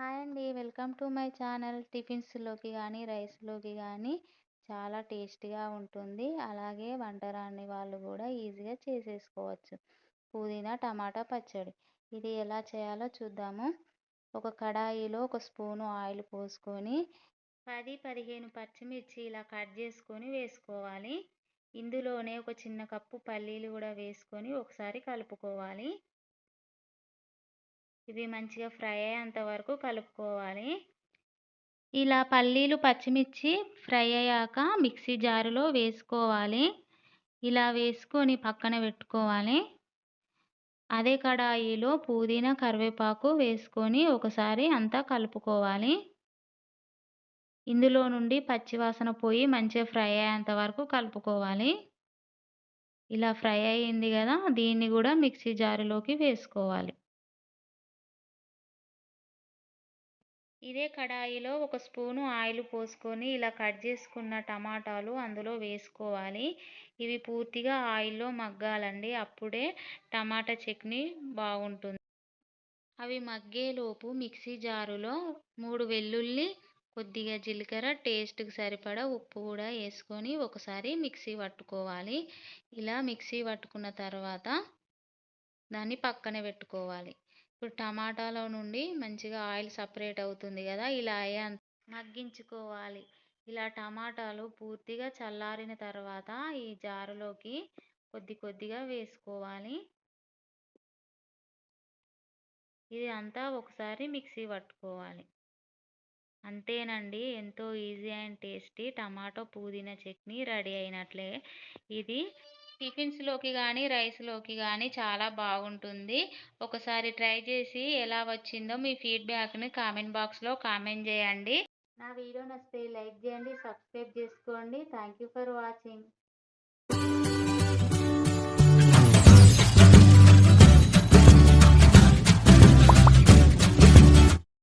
Hi అండి. Welcome to my channel. టిఫిన్స్లోకి కానీ రైస్లోకి కానీ చాలా టేస్టీగా ఉంటుంది. అలాగే వంట రాని వాళ్ళు కూడా ఈజీగా చేసేసుకోవచ్చు. పుదీనా టమాటా పచ్చడి. ఇది ఎలా చేయాలో చూద్దాము. ఒక కడాయిలో ఒక స్పూను ఆయిల్ పోసుకొని పది పదిహేను పచ్చిమిర్చి ఇలా కట్ చేసుకొని వేసుకోవాలి. ఇందులోనే ఒక చిన్న కప్పు పల్లీలు కూడా వేసుకొని ఒకసారి కలుపుకోవాలి. ఇవి మంచిగా ఫ్రై అయ్యేంత వరకు కలుపుకోవాలి. ఇలా పల్లీలు పచ్చిమిర్చి ఫ్రై అయ్యాక మిక్సీ జారులో వేసుకోవాలి. ఇలా వేసుకొని పక్కన పెట్టుకోవాలి. అదే కడాయిలో పుదీనా కరివేపాకు వేసుకొని ఒకసారి అంతా కలుపుకోవాలి. ఇందులో నుండి పచ్చివాసన పోయి మంచిగా ఫ్రై అయ్యేంత వరకు కలుపుకోవాలి. ఇలా ఫ్రై అయ్యింది కదా దీన్ని కూడా మిక్సీ జారులోకి వేసుకోవాలి. ఇదే కడాయిలో ఒక స్పూను ఆయిల్ పోసుకొని ఇలా కట్ చేసుకున్న టమాటాలు అందులో వేసుకోవాలి. ఇవి పూర్తిగా ఆయిల్లో మగ్గాలండి అప్పుడే టమాటా చట్నీ బాగుంటుంది. అవి మగ్గేలోపు మిక్సీ జారులో మూడు వెల్లుల్లి కొద్దిగా జీలకర్ర టేస్ట్కి సరిపడా ఉప్పు కూడా వేసుకొని ఒకసారి మిక్సీ పట్టుకోవాలి. ఇలా మిక్సీ పట్టుకున్న తర్వాత దాన్ని పక్కన పెట్టుకోవాలి. ఇప్పుడు టమాటాలో నుండి మంచిగా ఆయిల్ సపరేట్ అవుతుంది కదా ఇలా అయ్యా మగ్గించుకోవాలి. ఇలా టమాటాలు పూర్తిగా చల్లారిన తర్వాత ఈ జారులోకి కొద్ది కొద్దిగా వేసుకోవాలి. ఇది అంతా ఒకసారి మిక్సీ పట్టుకోవాలి. అంతేనండి ఎంతో ఈజీ అండ్ టేస్టీ టమాటో పుదీనా చట్నీ రెడీ అయినట్లే. ఇది టిఫిన్స్లోకి కానీ రైస్లోకి కానీ చాలా బాగుంటుంది. ఒకసారి ట్రై చేసి ఎలా వచ్చిందో మీ ఫీడ్బ్యాక్ని కామెంట్ బాక్స్లో కామెంట్ చేయండి. నా వీడియో నచ్చితే లైక్ చేయండి సబ్స్క్రైబ్ చేసుకోండి. Thank you for watching.